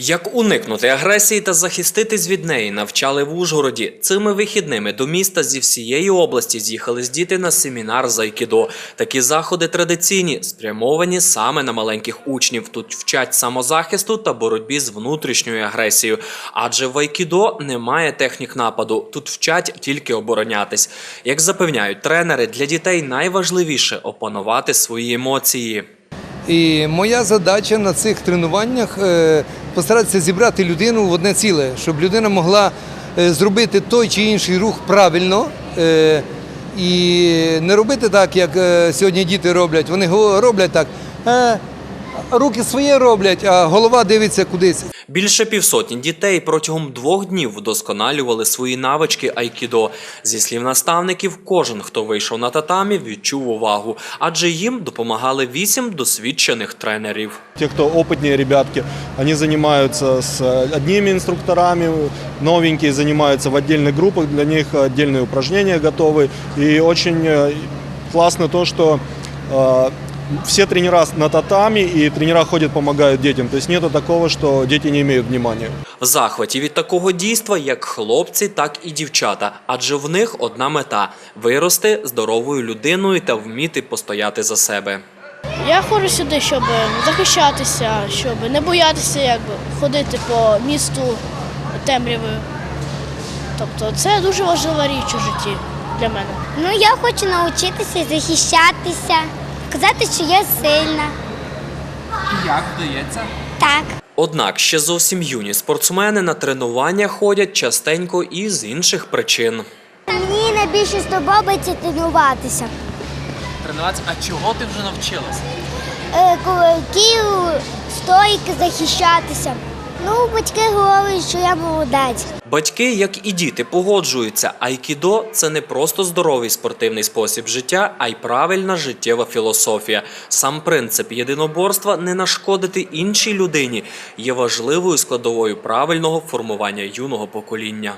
Як уникнути агресії та захиститись від неї, навчали в Ужгороді. Цими вихідними до міста зі всієї області з'їхались діти на семінар з айкідо. Такі заходи традиційні, спрямовані саме на маленьких учнів. Тут вчать самозахисту та боротьбі з внутрішньою агресією. Адже в айкідо немає технік нападу. Тут вчать тільки оборонятись. Як запевняють тренери, для дітей найважливіше опанувати свої емоції. І моя задача на цих тренуваннях е, постаратися зібрати людину в одне ціле, щоб людина могла е, зробити той чи інший рух правильно. е, І не робити так, як сьогодні діти роблять. Вони роблять так е, Руки своє роблять, а голова дивиться кудись. Більше півсотні дітей протягом двох днів вдосконалювали свої навички айкідо. Зі слів наставників, кожен, хто вийшов на татамі, відчув увагу, адже їм допомагали вісім досвідчених тренерів. Те, кто опытнее ребятки, они занимаются с одними инструкторами, новенькие занимаются в отдельных группах, для них отдельные упражнения готовы. И очень э, классно то, что э, все тренера на татами, и тренера ходят, помогают детям. То есть нету такого, что дети не имеют внимания. В захваті від такого дійства як хлопці, так і дівчата, адже в них одна мета вирости здоровою людиною та вміти постояти за себе. Я ходжу сюди, щоб захищатися, щоб не боятися якби, ходити по місту темрявою. Тобто це дуже важлива річ у житті для мене. Ну, я хочу навчитися захищатися, казати, що я сильна. І як вдається? Так. Однак ще зовсім юні спортсмени на тренування ходять частенько і з інших причин. Мені найбільше сподобається тренуватися. Тренуватися. А чого ти вже навчилася? Е, Кулаків, стойки, захищатися. Ну, батьки говорять, що я молодець. Батьки, як і діти, погоджуються. Айкідо це не просто здоровий спортивний спосіб життя, а й правильна життєва філософія. Сам принцип єдиноборства не нашкодити іншій людині є важливою складовою правильного формування юного покоління.